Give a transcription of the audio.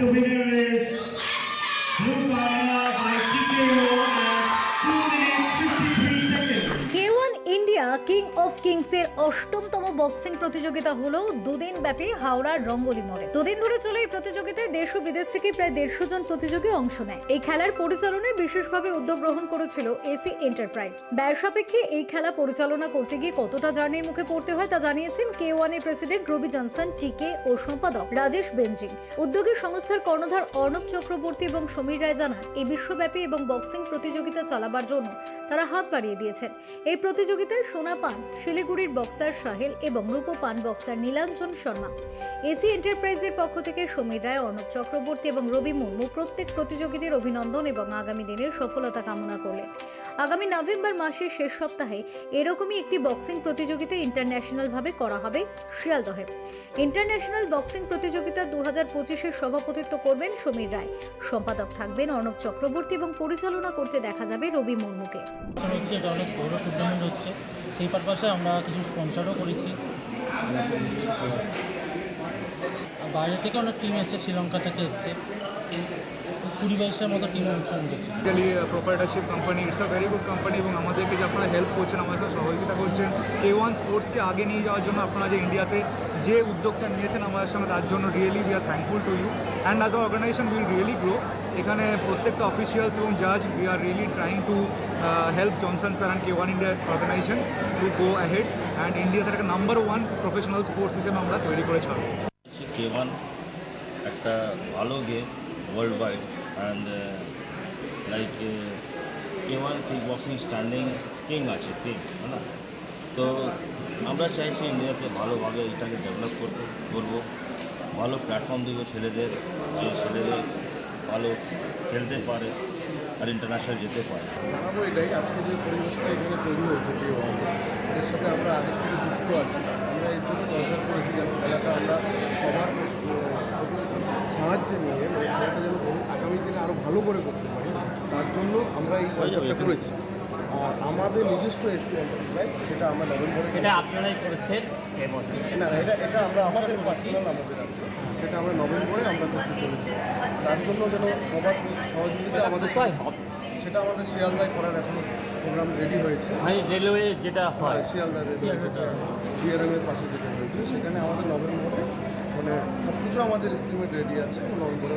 to be king of kings এর অষ্টমতম boxing প্রতিযোগিতা হলো দুদিন ব্যাপী হাওড়ার রঙ্গলি মোড়ে। দুদিন ধরে চলে এই প্রতিযোগিতায় দেশ ও বিদেশ থেকে প্রায় দেড়শো জন প্রতিযোগী অংশ নেয়। এই খেলার পরিচালনায় বিশেষভাবে উদ্যোগ গ্রহণ করেছিল এসি এন্টারপ্রাইজ ব্যয় সাপেক্ষে এই খেলা পরিচালনা করতে গিয়ে কতটা জার্নির মুখে পড়তে হয় তা জানিয়েছেন কে ওয়ানের প্রেসিডেন্ট রবি জনসন টিকে ও সম্পাদক রাজেশ বেঞ্জিং উদ্যোগী সংস্থার কর্ণধার অর্ণব চক্রবর্তী এবং সমীর রায় জানান, এই বিশ্বব্যাপী এবং বক্সিং প্রতিযোগিতা চালাবার জন্য তারা হাত বাড়িয়ে দিয়েছেন। এই প্রতিযোগিতায় সোনা পান, শিলিগুড়ির বক্সার সাহেল এবং রূপ পান বক্সার নীলাঞ্জন শর্মা। এসি এন্টারপ্রাইজের পক্ষ থেকে সমীর রায়, অর্ণব চক্রবর্তী এবং রবি মুর্মু প্রত্যেক প্রতিযোগীদের অভিনন্দন এবং আগামী দিনের সফলতা কামনা করলেন। আগামী নভেম্বর মাসের শেষ সপ্তাহে এরকমই একটি বক্সিং প্রতিযোগিতা ইন্টারন্যাশনালভাবে করা হবে শিয়ালদহে। ইন্টারন্যাশনাল বক্সিং প্রতিযোগিতা দু হাজার পঁচিশের সভাপতিত্ব করবেন সমীর রায়। সম্পাদক থাকবেন অর্ণব চক্রবর্তী এবং পরিচালনা করতে দেখা যাবে রবি মুর্মুকে। হচ্ছে। সেই পারপাসে আমরা কিছু স্পন্সারও করেছি। বাইরে থেকে অনেক টিম এসছে শ্রীলঙ্কা থেকে এসছে। কুড়ি বাইশের মতো টিম অংশগ্রহণ করছে proprietorship company it's a very good company এবং আমাদেরকে যে আপনারা হেল্প করছেন আমাদের সহযোগিতা করছেন কে ওয়ান স্পোর্টসকে আগে নিয়ে যাওয়ার জন্য আপনারা যে ইন্ডিয়াতে যে উদ্যোগটা নিয়েছেন আমাদের সঙ্গে তার জন্য really we are thankful to you and as a organization will really grow এখানে প্রত্যেকটা অফিসিয়ালস এবং জাজ we are really trying to help Johnson sir and K one India organization to go ahead and ইন্ডিয়াতে একটা number one professional sports হিসেবে আমরা তৈরি করে ছাড়বো কে ওয়ান একটা ভালো game world wide and like K one kick boxing standing king আছে কিং না তো আমরা চাইছি ইন্ডিয়াতে ভালোভাবে এটাকে ডেভেলপ করতে, করব। ভালো প্ল্যাটফর্ম দেবো ছেলেদের যে ছেলেদের ভালো খেলতে পারে আর ইন্টারন্যাশনাল যেতে পারে। জানাব এটাই, আজকে যে পরিবেশটা এখানে তৈরি হয়েছে যে এর সাথে আমরা আগের থেকে যুক্ত আছি। আমরা এর জন্য করেছি যেন খেলাটা আমরা সবার সাহায্যে নিয়ে মানে খেলাটা যেন বহু- আগামী দিনে আরও ভালো করে করতে পারি তার জন্য আমরা এই কনসার্টটা করেছি। আর আমাদের নিজস্ব এসি এন্টারপ্রাইজ সেটা আমরা নভেম্বরে এটা আপনারাই করেছেন? না না এটা এটা আমরা আমাদের পার্সোনাল আমাদের আছে। সেটা আমরা নভেম্বরে আমরা করতে চলেছি। তার জন্য যেন সবার সহযোগিতা আমাদের? সেটা আমাদের শিয়ালদায় করার এখনও প্রোগ্রাম রেডি হয়েছে। মানে রেলওয়ে যেটা হয় হয়। শিয়ালদা রেলওয়ে যেটা বিয়ারামের পাশে যেটা হয়েছে সেখানে আমাদের নভেম্বরে মানে সব কিছু আমাদের এস্টিমেট রেডি আছে নভেম্বরে